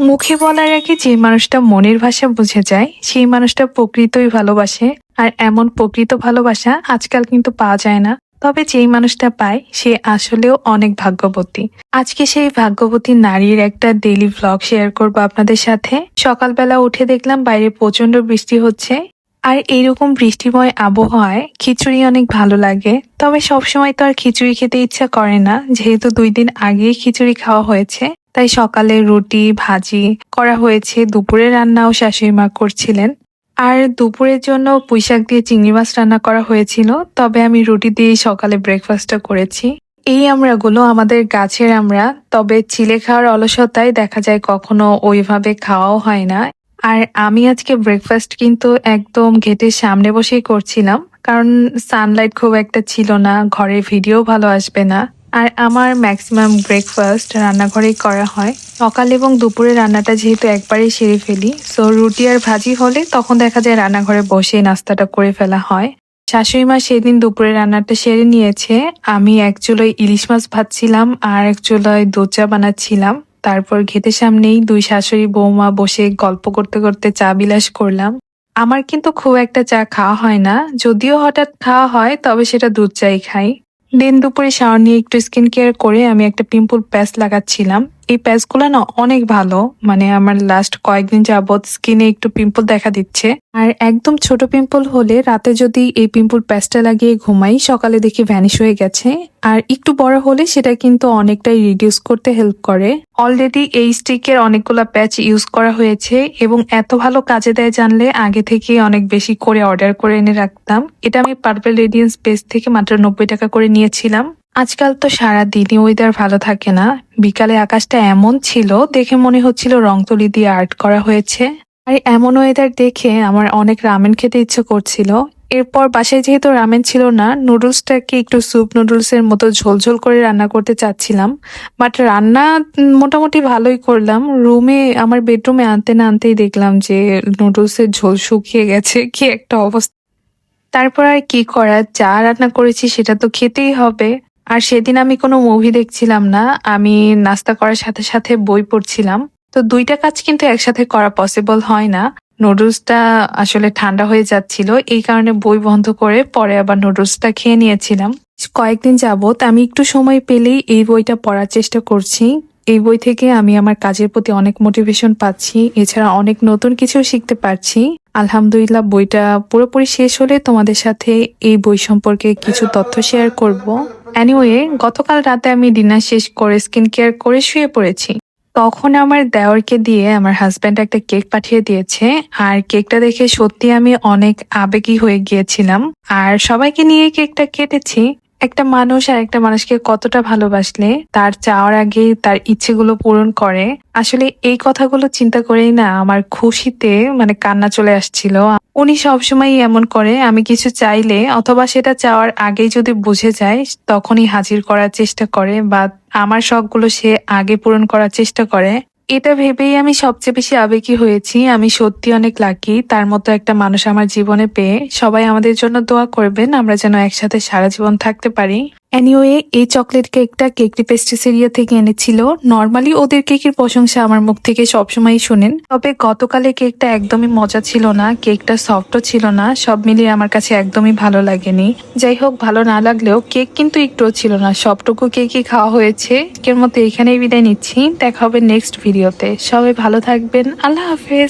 মুখে বলার আগে যে মানুষটা মনের ভাষা বুঝে যায়, সেই মানুষটা প্রকৃতই ভালোবাসে। আর এমন প্রকৃত ভালোবাসা আজকাল কিন্তু পাওয়া যায় না। তবে যেই মানুষটা পায়, সে আসলেও অনেক ভাগ্যবতী। আজকে সেই ভাগ্যবতী নারীর একটা ডেইলি ভ্লগ শেয়ার করব আপনাদের সাথে। সকালবেলা উঠে দেখলাম বাইরে প্রচণ্ড বৃষ্টি হচ্ছে। আর এইরকম বৃষ্টিময় আবহাওয়ায় খিচুড়ি অনেক ভালো লাগে। তবে সবসময় তো আর খিচুড়ি খেতে ইচ্ছা করে না। যেহেতু দুই দিন আগেই খিচুড়ি খাওয়া হয়েছে। তাই সকালে রুটি, ভাজি করা হয়েছে। দুপুরে রান্নাও শাশুড়ি মা করছিলেন। আর দুপুরের জন্য পুঁইশাক দিয়ে চিংড়ি মাছ রান্না করা হয়েছিল। তবে আমি রুটি দিয়ে সকালে ব্রেকফাস্টটা করেছি। এই আমড়াগুলো আমাদের গাছের আমরা। তবে চিলে খাওয়ার অলসতায় দেখা যায় কখনো ওইভাবে খাওয়াও হয় না। আর আমি আজকে ব্রেকফাস্ট কিন্তু একদম গেটের সামনে বসেই করছিলাম। কারণ সানলাইট খুব একটা ছিল না। ঘরে ভিডিও ভালো আসবে না। আর আমার ম্যাক্সিমাম ব্রেকফাস্ট রান্নাঘরেই করা হয়। সকাল এবং দুপুরে রান্নাটা যেহেতু একবারেই সেরে ফেলি সো রুটি আর ভাজি হলে তখন দেখা যায় রান্নাঘরে বসে নাস্তাটা করে ফেলা হয়। শাশুড়ি মা সেদিন দুপুরে রান্নাটা সেরে নিয়েছে। আমি এক চুলোয় ইলিশ মাছ ভাজছিলাম আর এক চুলোয় দোচা বানাচ্ছিলাম। তারপর ঘেতে সামনেই দুই শাশুড়ি বৌমা বসে গল্প করতে করতে চা বিলাস করলাম। আমার কিন্তু খুব একটা চা খাওয়া হয় না। যদিও হঠাৎ খাওয়া হয়, তবে সেটা দুধ চাই খাই। দিন দুপুরে শাওয়ার নিয়ে একটু স্কিন কেয়ার করে আমি একটা পিম্পল প্যাস লাগাচ্ছিলাম। এই প্যাচগুলো না অনেক ভালো। মানে আমার লাস্ট কয়েকদিন যাবৎ স্কিনে একটু পিম্পল দেখা দিচ্ছে। আর একদম ছোট পিম্পল হলে রাতে যদি এই পিম্পল প্যাচটা লাগিয়ে ঘুমাই, সকালে দেখি ভ্যানিশ হয়ে গেছে। আর একটু বড় হলে সেটা কিন্তু অনেকটাই রিডিউস করতে হেল্প করে। অলরেডি এই স্টিকের অনেকগুলো প্যাচ ইউজ করা হয়েছে এবং এত ভালো কাজে দেয় জানলে আগে থেকে অনেক বেশি করে অর্ডার করে এনে রাখতাম। এটা আমি পার্পল রেডিয়েন্স পেজ থেকে মাত্র নব্বই টাকা করে নিয়েছিলাম। আজকাল তো সারা দিনই ওয়েদার ভালো থাকে না। বিকালে আকাশটা এমন ছিল, দেখে মনে হচ্ছিল রংতুলি দিয়ে আর্ট করা হয়েছে। আর এমন ওয়েদার দেখে আমার অনেক রামেন খেতে ইচ্ছে করছিল। এরপর বাসায় যেহেতু রামেন ছিল না নুডলসটাকে একটু স্যুপ নুডলসের মতো ঝোলঝোল করে রান্না করতে চাচ্ছিলাম। বাট রান্না মোটামুটি ভালোই করলাম। রুমে আমার বেডরুমে আনতে না আনতেই দেখলাম যে নুডলসের ঝোল শুকিয়ে গেছে। কি একটা অবস্থা। তারপর আর কি করার যা রান্না করেছি সেটা তো খেতেই হবে। আর সেদিন আমি কোনো মুভি দেখছিলাম না, আমি নাস্তা করার সাথে সাথে বই পড়ছিলাম। তো দুইটা কাজ কিন্তু একসাথে করা পসিবল হয় না। নুডলসটা আসলে ঠান্ডা হয়ে যাচ্ছিল, এই কারণে বই বন্ধ করে পরে আবার নুডলসটা খেয়ে নিয়েছিলাম। কয়েকদিন যাবত আমি একটু সময় পেলেই এই বইটা পড়ার চেষ্টা করছি। এই বই থেকে আমি আমার কাজের প্রতি অনেক মোটিভেশন পাচ্ছি, এছাড়া অনেক নতুন কিছু শিখতে পারছি। আলহামদুলিল্লাহ, বইটা পুরোপুরি শেষ হলে তোমাদের সাথে এই বই সম্পর্কে কিছু তথ্য শেয়ার করব। অ্যানিওয়ে গতকাল রাতে আমি ডিনার শেষ করে স্কিন কেয়ার করে শুয়ে পড়েছি। তখন আমার দেওরকে দিয়ে আমার হাজব্যান্ড একটা কেক পাঠিয়ে দিয়েছে। আর কেকটা দেখে সত্যি আমি অনেক আবেগী হয়ে গিয়েছিলাম। আর সবাইকে নিয়ে কেকটা কেটেছি। একটা মানুষ আর একটা মানুষকে কতটা ভালোবাসলে তার চাওয়ার আগে তার ইচ্ছেগুলো পূরণ করে। আসলে এই কথাগুলো চিন্তা করেই না আমার খুশিতে মানে কান্না চলে আসছিল। উনি সবসময় এমন করে, আমি কিছু চাইলে অথবা সেটা চাওয়ার আগেই যদি বুঝে যায়, তখনই হাজির করার চেষ্টা করে বা আমার শখগুলো সে আগে পূরণ করার চেষ্টা করে। এটা ভেবেই আমি সবচেয়ে বেশি আবেগী হয়েছি। আমি সত্যি অনেক লাকি তার মতো একটা মানুষ আমার জীবনে পেয়ে সবাই আমাদের জন্য দোয়া করবেন। আমরা যেন একসাথে সারা জীবন থাকতে পারি। এনিওয়ে এই চকলেট কেকটা কেকটি পেস্ট্রিসেরিয়া থেকে এনেছিল। নর্মালি ওদের কেকের প্রশংসা আমার মুখ থেকে সবসময় শোনেন। তবে গতকালে কেকটা একদমই মজা ছিল না কেকটা সফটও ছিল না, সব মিলিয়ে আমার কাছে একদমই ভালো লাগেনি। যাই হোক, ভালো না লাগলেও কেক কিন্তু একটুও ছিল না, সবটুকু কেকই খাওয়া হয়েছে। কের মতো এখানেই বিদায় নিচ্ছি, দেখা হবে নেক্সট ভিডিওতে সবাই ভালো থাকবেন, আল্লাহ হাফেজ।